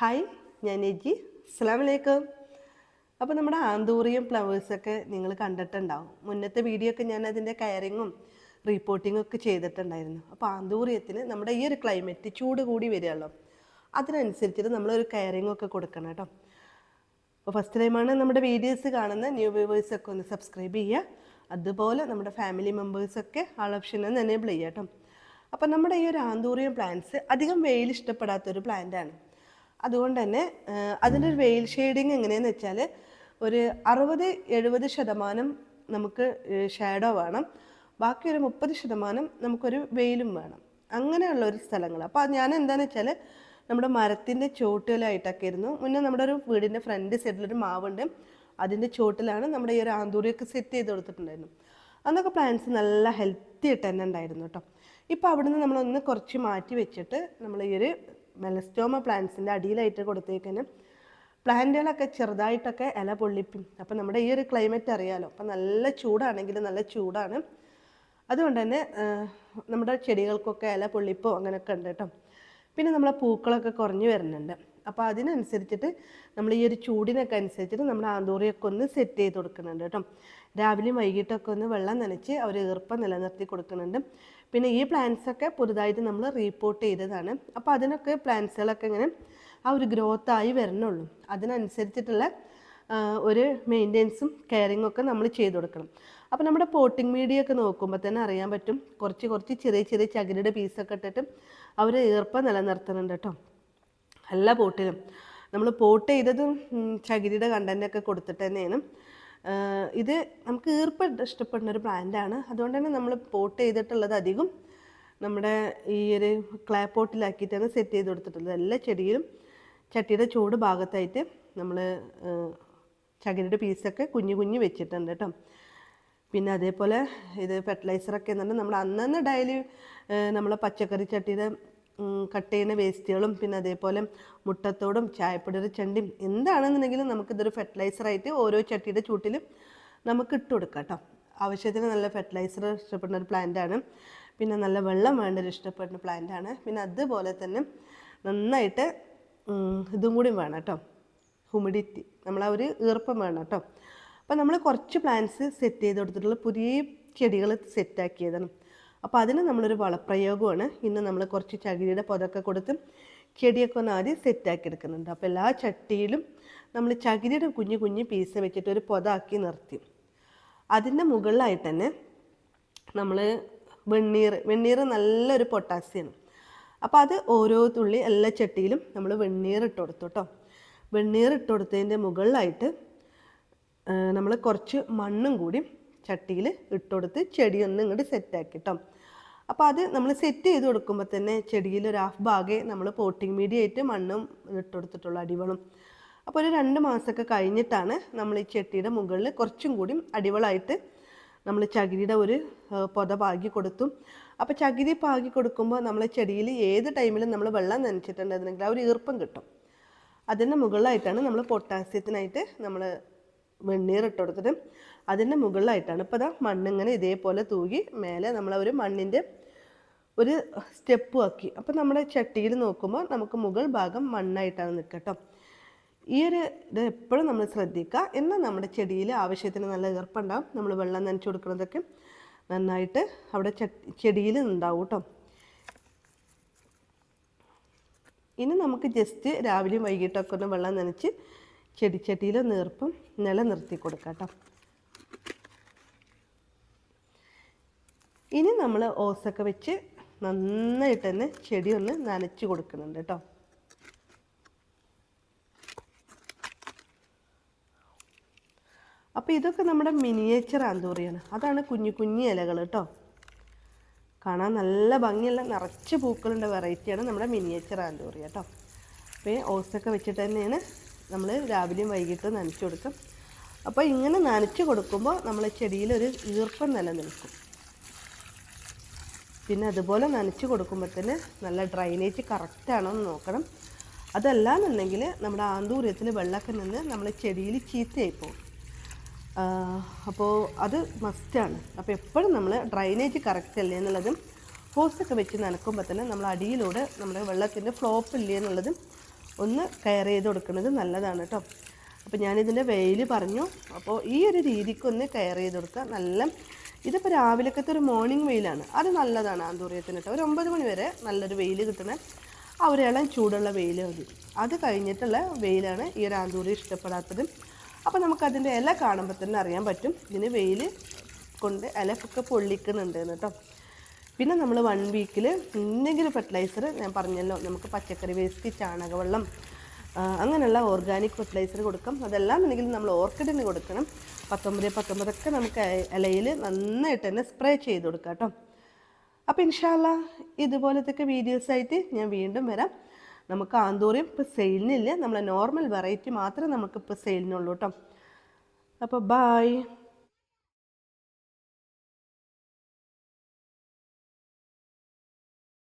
Hi ഞാൻ AG. അസ്സാം വലൈക്കും അപ്പോൾ നമ്മുടെ ആന്തൂറിയും ഫ്ലവേഴ്സൊക്കെ നിങ്ങൾ കണ്ടിട്ടുണ്ടാവും. മുന്നത്തെ വീഡിയോ ഒക്കെ ഞാൻ അതിന്റെ കയറിങ്ങും റിപ്പോർട്ടിങ്ങും ഒക്കെ ചെയ്തിട്ടുണ്ടായിരുന്നു. അപ്പോൾ ആന്തൂറിയത്തിന് നമ്മുടെ ഈ ഒരു ക്ലൈമറ്റ് ചൂട് കൂടി വരികയല്ലോ അതിനനുസരിച്ചിട്ട് നമ്മളൊരു കയറിങ്ങും ഒക്കെ കൊടുക്കണം കേട്ടോ. അപ്പോൾ ഫസ്റ്റ് ടൈമാണ് നമ്മുടെ വീഡിയോസ് കാണുന്ന. ന്യൂ വ്യൂവേഴ്സൊക്കെ ഒന്ന് സബ്സ്ക്രൈബ് ചെയ്യുക. അതുപോലെ നമ്മുടെ ഫാമിലി മെമ്പേഴ്സൊക്കെ ആൾ ഓപ്ഷൻ ഒന്ന് എനേബിൾ ചെയ്യാം കേട്ടോ. അപ്പോൾ നമ്മുടെ ഈ ഒരു ആന്തൂറിയം പ്ലാന്റ്സ് അധികം വെയിൽ ഇഷ്ടപ്പെടാത്തൊരു പ്ലാന്റാണ് അതുകൊണ്ട് തന്നെ അതിന്റെ ഒരു വെയിൽ ഷെയ്ഡിങ് എങ്ങനെയാന്ന് വെച്ചാൽ ഒരു അറുപത് എഴുപത് ശതമാനം നമുക്ക് ഷാഡോ വേണം. ബാക്കി ഒരു മുപ്പത് ശതമാനം നമുക്കൊരു വെയിലും വേണം. അങ്ങനെയുള്ള ഒരു സ്ഥലങ്ങൾ അപ്പോൾ ഞാൻ എന്താണെന്ന് വെച്ചാൽ നമ്മുടെ മരത്തിന്റെ ചുവട്ടിലായിട്ടൊക്കെ ഇരുന്നു മുന്നേ നമ്മുടെ ഒരു വീടിന്റെ ഫ്രണ്ട് സൈഡിലൊരു മാവുണ്ട്. അതിന്റെ ചുവട്ടിലാണ് നമ്മുടെ ഈ ഒരു ആന്തൂരിയൊക്കെ സെറ്റ് ചെയ്ത് കൊടുത്തിട്ടുണ്ടായിരുന്നു. അന്നൊക്കെ പ്ലാന്റ്സ് നല്ല ഹെൽത്തി ആയിട്ട് തന്നെ ഉണ്ടായിരുന്നു കേട്ടോ. ഇപ്പോൾ അവിടുന്ന് നമ്മളൊന്ന് കുറച്ച് മാറ്റി വെച്ചിട്ട് നമ്മൾ ഈ ഒരു മെലസ്റ്റോമ പ്ലാന്റ്സിന്റെ അടിയിലായിട്ട് കൊടുത്തേക്കിന് പ്ലാന്റുകളൊക്കെ ചെറുതായിട്ടൊക്കെ ഇല പൊള്ളിപ്പിക്കും അപ്പം നമ്മുടെ ഈ ഒരു ക്ലൈമറ്റ് അറിയാലോ. അപ്പം നല്ല ചൂടാണെങ്കിൽ നല്ല ചൂടാണ്. അതുകൊണ്ട് തന്നെ നമ്മുടെ ചെടികൾക്കൊക്കെ ഇല പൊള്ളിപ്പോ അങ്ങനെയൊക്കെ ഉണ്ട് കേട്ടോ. പിന്നെ നമ്മളെ പൂക്കളൊക്കെ കുറഞ്ഞു വരുന്നുണ്ട്. അപ്പോൾ അതിനനുസരിച്ചിട്ട് നമ്മൾ ഈ ഒരു ചൂടിനൊക്കെ അനുസരിച്ചിട്ട് നമ്മൾ ആന്തൂറിയൊക്കെ ഒന്ന് സെറ്റ് ചെയ്ത് കൊടുക്കുന്നുണ്ട് കേട്ടോ. രാവിലെയും വൈകിട്ടൊക്കെ ഒന്ന് വെള്ളം നനച്ച് അവർ ഈർപ്പം നിലനിർത്തി കൊടുക്കുന്നുണ്ട്. പിന്നെ ഈ പ്ലാന്റ്സ് ഒക്കെ പുതുതായിട്ട് നമ്മൾ റീപ്പോർട്ട് ചെയ്തതാണ്. അപ്പോൾ അതിനൊക്കെ പ്ലാന്റ്സുകളൊക്കെ ഇങ്ങനെ ആ ഒരു ഗ്രോത്ത് ആയി വരണുള്ളൂ. അതിനനുസരിച്ചിട്ടുള്ള ഒരു മെയിന്റെനൻസും കെയറിങ്ങും ഒക്കെ നമ്മൾ ചെയ്തു കൊടുക്കണം. അപ്പോൾ നമ്മുടെ പോട്ടിംഗ് മീഡിയ ഒക്കെ നോക്കുമ്പോൾ തന്നെ അറിയാൻ പറ്റും. കുറച്ച് കുറച്ച് ചെറിയ ചെറിയ ചകിരിയുടെ പീസൊക്കെ ഇട്ടിട്ട് അവർ ഈർപ്പം നിലനിർത്തുന്നുണ്ട് കേട്ടോ. എല്ലാ പോട്ടിലും നമ്മൾ പോട്ട് ചെയ്തതും ചകിരിയുടെ കണ്ടന്റൊക്കെ കൊടുത്തിട്ട് തന്നെയാണ്. ഇത് നമുക്ക് ഈർപ്പം ഇഷ്ടപ്പെടുന്ന ഒരു പ്ലാന്റാണ് അതുകൊണ്ട് തന്നെ നമ്മൾ പോട്ട് ചെയ്തിട്ടുള്ളത് അധികം നമ്മുടെ ഈ ഒരു ക്ലേ പോട്ടിലാക്കിയിട്ടാണ് സെറ്റ് ചെയ്ത് കൊടുത്തിട്ടുള്ളത്. എല്ലാ ചെടിയിലും ചട്ടിയുടെ ചൂട് ഭാഗത്തായിട്ട് നമ്മൾ ചകിരിയുടെ പീസൊക്കെ കുഞ്ഞു കുഞ്ഞു വെച്ചിട്ടുണ്ട് കേട്ടോ പിന്നെ അതേപോലെ ഇത് ഫെർട്ടിലൈസറൊക്കെ എന്ന് പറഞ്ഞാൽ നമ്മൾ അന്നന്ന് ഡെയിലി നമ്മളെ പച്ചക്കറി ചട്ടിയുടെ കട്ട് ചെയ്യുന്ന വേസ്റ്റുകളും പിന്നെ അതേപോലെ മുട്ടത്തോടും ചായപ്പൊടിയുടെ ചണ്ടിയും എന്താണെന്നുണ്ടെങ്കിലും നമുക്കിതൊരു ഫെർട്ടിലൈസറായിട്ട് ഓരോ ചട്ടിയുടെ ചൂട്ടിലും നമുക്ക് ഇട്ട് കൊടുക്കാം കേട്ടോ. ആവശ്യത്തിന് നല്ല ഫെർട്ടിലൈസർ ഇഷ്ടപ്പെടുന്ന ഒരു പ്ലാന്റാണ് പിന്നെ നല്ല വെള്ളം വേണ്ട ഒരു ഇഷ്ടപ്പെടുന്ന പ്ലാന്റാണ് പിന്നെ അതുപോലെ തന്നെ നന്നായിട്ട് ഇതും കൂടി വേണം കേട്ടോ. ഹ്യൂമിഡിറ്റി നമ്മൾ ആ ഒരു ഈർപ്പം വേണം കേട്ടോ. അപ്പോൾ നമ്മൾ കുറച്ച് പ്ലാന്റ്സ് സെറ്റ് ചെയ്ത് കൊടുത്തിട്ടുള്ള പുതിയ ചെടികൾ സെറ്റാക്കിയതാണ് അപ്പോൾ അതിന് നമ്മളൊരു വളപ്രയോഗമാണ്. ഇന്ന് നമ്മൾ കുറച്ച് ചകിരിയുടെ പൊതൊക്കെ കൊടുത്ത് ചെടിയൊക്കെ ഒന്ന് ആദ്യം സെറ്റാക്കി എടുക്കുന്നുണ്ട്. അപ്പോൾ എല്ലാ ചട്ടിയിലും നമ്മൾ ചകിരിയുടെ കുഞ്ഞു കുഞ്ഞു പീസ് വെച്ചിട്ട് ഒരു പൊതാക്കി നിർത്തി. അതിന്റെ മുകളിലായി തന്നെ നമ്മൾ വെണ്ണീർ വെണ്ണീർ നല്ലൊരു പൊട്ടാസ്യമാണ് അപ്പോൾ അത് ഓരോ തുള്ളി എല്ലാ ചട്ടിയിലും നമ്മൾ വെണ്ണീർ ഇട്ട് കൊടുത്തു കേട്ടോ വെണ്ണീർ ഇട്ട് കൊടുത്തതിന്റെ മുകളിലായിട്ട് നമ്മൾ കുറച്ച് മണ്ണും കൂടി ചട്ടിയിൽ ഇട്ടുകൊടുത്ത് ചെടിയൊന്ന് ഇങ്ങോട്ട് സെറ്റാക്കി കേട്ടോ അപ്പോൾ അത് നമ്മൾ സെറ്റ് ചെയ്ത് കൊടുക്കുമ്പോൾ തന്നെ ചെടിയിൽ ഒരു ഹാഫ് ഭാഗേ നമ്മൾ പോട്ടിങ് മീഡിയ ആയിട്ട് മണ്ണും ഇട്ട് അടിവളും. അപ്പോൾ ഒരു രണ്ട് മാസമൊക്കെ കഴിഞ്ഞിട്ടാണ് നമ്മൾ ഈ ചട്ടിയുടെ മുകളിൽ കുറച്ചും കൂടി അടിവളമായിട്ട് നമ്മൾ ചകിരിയുടെ ഒരു പൊത പാകി കൊടുത്തു. അപ്പോൾ ചകിരി പാകി കൊടുക്കുമ്പോൾ നമ്മൾ ചെടിയിൽ ഏത് ടൈമിലും നമ്മൾ വെള്ളം നനച്ചിട്ടുണ്ടെന്നുണ്ടെങ്കിൽ ആ ഒരു ഈർപ്പം കിട്ടും. അതിന്റെ മുകളിലായിട്ടാണ് നമ്മൾ പൊട്ടാസ്യത്തിനായിട്ട് നമ്മൾ വെണ്ണീർ ഇട്ട് കൊടുത്തിട്ട് അതിന്റെ മുകളിലായിട്ടാണ്. ഇപ്പോൾ അതാ മണ്ണിങ്ങനെ ഇതേപോലെ തൂകി മേലെ നമ്മൾ ഒരു മണ്ണിന്റെ ഒരു സ്റ്റെപ്പ് ആക്കി. അപ്പോൾ നമ്മുടെ ചട്ടിയിൽ നോക്കുമ്പോൾ നമുക്ക് മുകൾ ഭാഗം മണ്ണായിട്ടാണ് നിൽക്കട്ടോ. ഈ ഒരു ഇത് എപ്പോഴും നമ്മൾ ശ്രദ്ധിക്കുക. എന്നാൽ നമ്മുടെ ചെടിയിൽ ആവശ്യത്തിന് നല്ല ഈർപ്പുണ്ടാവും. നമ്മൾ വെള്ളം നനച്ചു കൊടുക്കുന്നതൊക്കെ നന്നായിട്ട് അവിടെ ചെടിയിൽ ഉണ്ടാവും കേട്ടോ ഇനി നമുക്ക് ജസ്റ്റ് രാവിലെയും വൈകിട്ടൊക്കെ ഒന്ന് വെള്ളം നനച്ച് ചെടിച്ചട്ടിയിൽ നീർപ്പം നിലനിർത്തി കൊടുക്കാം കേട്ടോ ഇനി നമ്മൾ ഓസൊക്കെ വെച്ച് നന്നായിട്ട് തന്നെ ചെടി ഒന്ന് നനച്ച് കൊടുക്കുന്നുണ്ട് കേട്ടോ. അപ്പോൾ ഇതൊക്കെ നമ്മുടെ മിനിയേച്ചർ ആന്തൂറിയാണ്. അതാണ് കുഞ്ഞു കുഞ്ഞു ഇലകൾ കേട്ടോ. കാണാൻ നല്ല ഭംഗിയുള്ള നിറച്ച് പൂക്കളുടെ വെറൈറ്റിയാണ് നമ്മുടെ മിനിയേച്ചർ ആന്തൂറിയ കേട്ടോ. അപ്പോൾ ഓസൊക്കെ വെച്ചിട്ട് തന്നെയാണ് നമ്മൾ രാവിലെയും വൈകിട്ടും നനച്ച് കൊടുക്കും. അപ്പോൾ ഇങ്ങനെ നനച്ച് കൊടുക്കുമ്പോൾ നമ്മൾ ചെടിയിലൊരു ഈർപ്പം നിലനിൽക്കും. പിന്നെ അതുപോലെ നനച്ച് കൊടുക്കുമ്പോൾ തന്നെ നല്ല ഡ്രൈനേജ് കറക്റ്റാണോ എന്ന് നോക്കണം. അതല്ലാന്നുണ്ടെങ്കിൽ നമ്മുടെ ആന്തൂര്യത്തിൽ വെള്ളമൊക്കെ നിന്ന് നമ്മൾ ചെടിയിൽ ചീത്തയായി പോകും. അപ്പോൾ അത് മസ്റ്റാണ് അപ്പോൾ എപ്പോഴും നമ്മൾ ഡ്രൈനേജ് കറക്റ്റ് അല്ലേ എന്നുള്ളതും ഹോസൊക്കെ വെച്ച് നനക്കുമ്പോൾ തന്നെ നമ്മൾ അടിയിലൂടെ നമ്മുടെ വെള്ളത്തിന്റെ ഫ്ലോപ്പ് ഇല്ലേ എന്നുള്ളതും ഒന്ന് കെയർ ചെയ്ത് കൊടുക്കുന്നത് നല്ലതാണ് കേട്ടോ അപ്പോൾ ഞാനിതിന്റെ വെയിൽ പറഞ്ഞു. അപ്പോൾ ഈ ഒരു രീതിക്കൊന്ന് കെയർ ചെയ്ത് കൊടുക്കുക നല്ല ഇതിപ്പോൾ രാവിലെക്കത്തെ ഒരു മോർണിംഗ് വെയിലാണ്. അത് നല്ലതാണ് ആന്തൂറിയത്തിന് കേട്ടോ. ഒരു ഒമ്പത് മണി വരെ നല്ലൊരു വെയിൽ കിട്ടണ. ആ ഒരു ഇളം ചൂടുള്ള വെയിൽ മതി. അത് കഴിഞ്ഞിട്ടുള്ള വെയിലാണ് ഈ ഒരു ആന്തൂറി ഇഷ്ടപ്പെടാത്തത്. അപ്പോൾ നമുക്കതിന്റെ ഇല കാണുമ്പോൾ തന്നെ അറിയാൻ പറ്റും. ഇതിന് വെയിൽ കൊണ്ട് ഇലക്കൊക്കെ പൊള്ളിക്കുന്നുണ്ട് കേട്ടോ. പിന്നെ നമ്മൾ വൺ വീക്കിൽ എന്തെങ്കിലും ഫെർട്ടിലൈസർ ഞാൻ പറഞ്ഞല്ലോ. നമുക്ക് പച്ചക്കറി വേസ്റ്റ് ചാണകവെള്ളം അങ്ങനെയുള്ള ഓർഗാനിക് ഫെർട്ടിലൈസർ കൊടുക്കാം. അതെല്ലാം ഉണ്ടെങ്കിൽ നമ്മൾ ഓർക്കിഡിന് കൊടുക്കണം. പത്തൊമ്പത് പത്തൊമ്പതൊക്കെ നമുക്ക് ഇലയിൽ നന്നായിട്ട് തന്നെ സ്പ്രേ ചെയ്ത് കൊടുക്കാം കേട്ടോ. അപ്പോൾ ഇൻഷാല്ല ഇതുപോലത്തെ വീഡിയോസായിട്ട് ഞാൻ വീണ്ടും വരാം. നമുക്ക് ആന്തൂറിയം ഇപ്പോൾ സെയിലിനില്ല നമ്മളെ നോർമൽ വെറൈറ്റി മാത്രമേ നമുക്കിപ്പോൾ സെയിലിനുള്ളൂ കേട്ടോ. അപ്പോൾ ബായ്